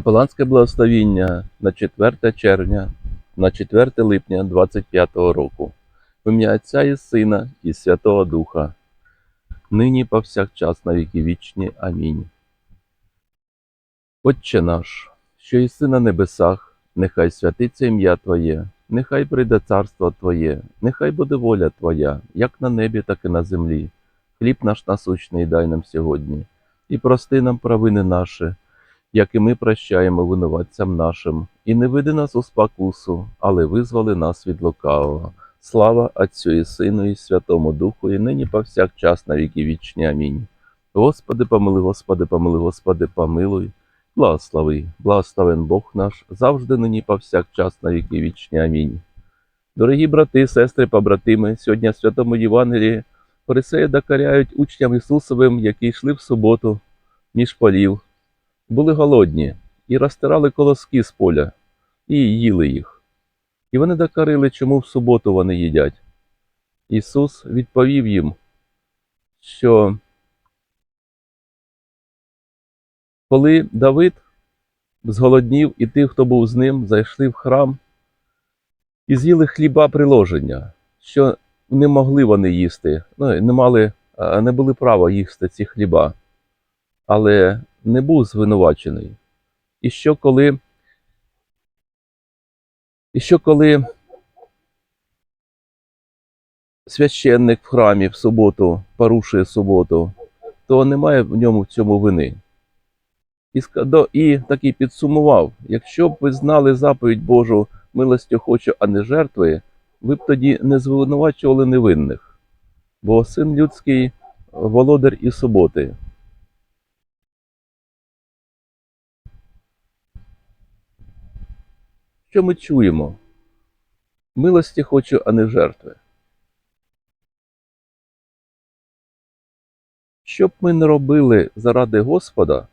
Капеланське благословіння на 4 червня, на 4 липня 25 року. В ім'я Отця і Сина і Святого Духа. Нині повсякчас на віки вічні. Амінь. Отче наш, що єси на небесах, нехай святиться ім'я Твоє, нехай прийде царство Твоє, нехай буде воля Твоя, як на небі, так і на землі. Хліб наш насущний дай нам сьогодні, і прости нам провини наші, як і ми прощаємо винуватцям нашим, і не веди нас у спокусу, але визволи нас від лукавого. Слава Отцю і Сину, і Святому Духу, і нині повсякчас на віки вічні. Амінь. Господи, помили, Господи, помили, Господи, помилуй. Благослови, благословен Бог наш, завжди нині повсякчас на віки вічні. Амінь. Дорогі брати, сестри, побратими, сьогодні в Святому Євангелії фарисеї докаряють учням Ісусовим, які йшли в суботу між полів, були голодні і розтирали колоски з поля, і їли їх. І вони докарили, чому в суботу вони їдять. Ісус відповів їм, що коли Давид зголоднів і тих, хто був з ним, зайшли в храм і з'їли хліба приложення, що не могли вони їсти, ну, не, мали, не були права їсти ці хліба, але не був звинувачений. І що коли, і що коли священник в храмі в суботу порушує суботу, то немає в ньому в цьому вини. І, і такий підсумував: якщо б ви знали заповідь Божу милостю хочу, а не жертви, ви б тоді не звинувачували невинних, бо син людський володар і суботи. Що ми чуємо? Милості хочу, а не жертви. Що б ми не робили заради Господа,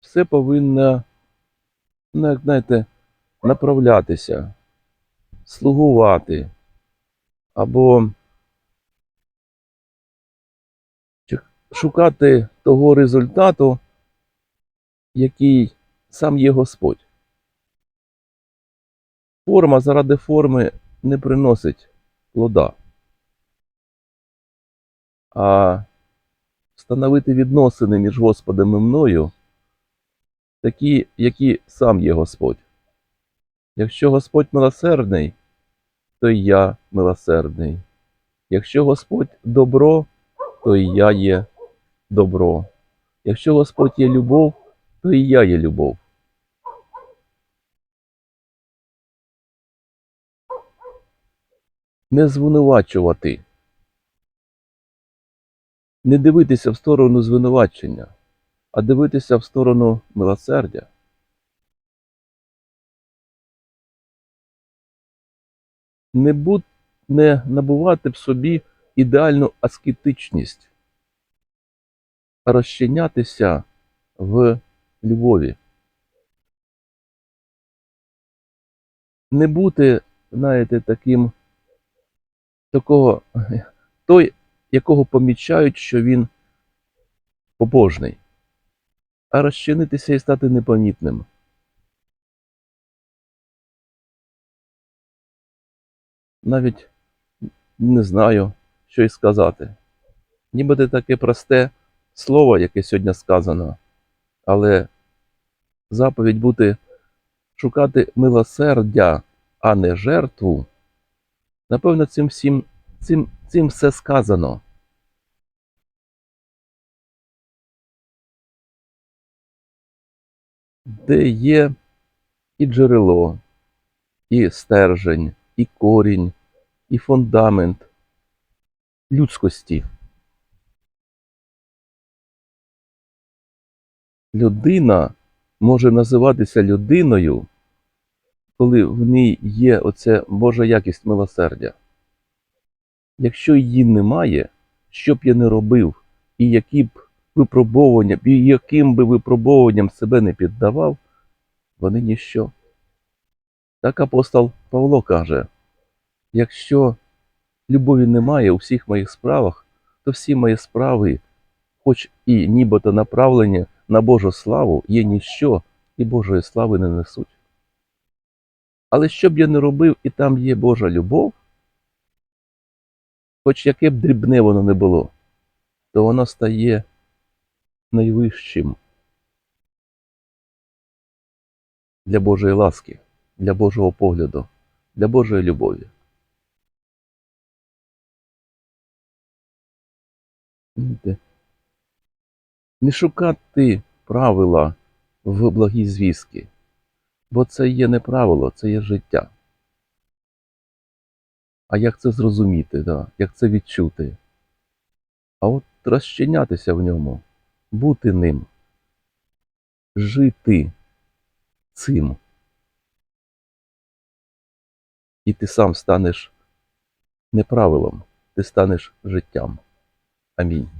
все повинно, ну, як знаєте, направлятися, слугувати або шукати того результату, який сам є Господь. Форма заради форми не приносить плода. А встановити відносини між Господом і мною такі, які сам є Господь. Якщо Господь милосердний, то і я милосердний. Якщо Господь добро, то і я є добро. Якщо Господь є любов, то і я є любов. Не звинувачувати. Не дивитися в сторону звинувачення, а дивитися в сторону милосердя. Не, будь, не набувати в собі ідеальну аскетичність, розчинятися в любові. Не бути, знаєте, таким, такого, той, якого помічають, що він побожний, а розчинитися і стати непомітним. Навіть не знаю, що й сказати. Нібито таке просте слово, яке сьогодні сказано, але заповідь бути шукати милосердя, а не жертву. Напевно, цим всім цим, цим все сказано. Де є і джерело, і стержень, і корінь, і фундамент людськості. Людина може називатися людиною, коли в ній є оце Божа якість милосердя. Якщо її немає, що б я не робив, і які б випробовування, і яким би випробовуванням себе не піддавав, вони ніщо. Так апостол Павло каже: якщо любові немає у всіх моїх справах, то всі мої справи хоч і нібито направлені на Божу славу, є ніщо і Божої слави не несуть. Але що б я не робив, і там є Божа любов, хоч яке б дрібне воно не було, то воно стає найвищим для Божої ласки, для Божого погляду, для Божої любові. Знаєте, Не шукати правила в благій звістки, бо це є не правило, це є життя. А як це зрозуміти, да? як це відчути? А от розчинятися в ньому, бути ним, жити цим. І ти сам станеш не правилом, ти станеш життям. Амінь.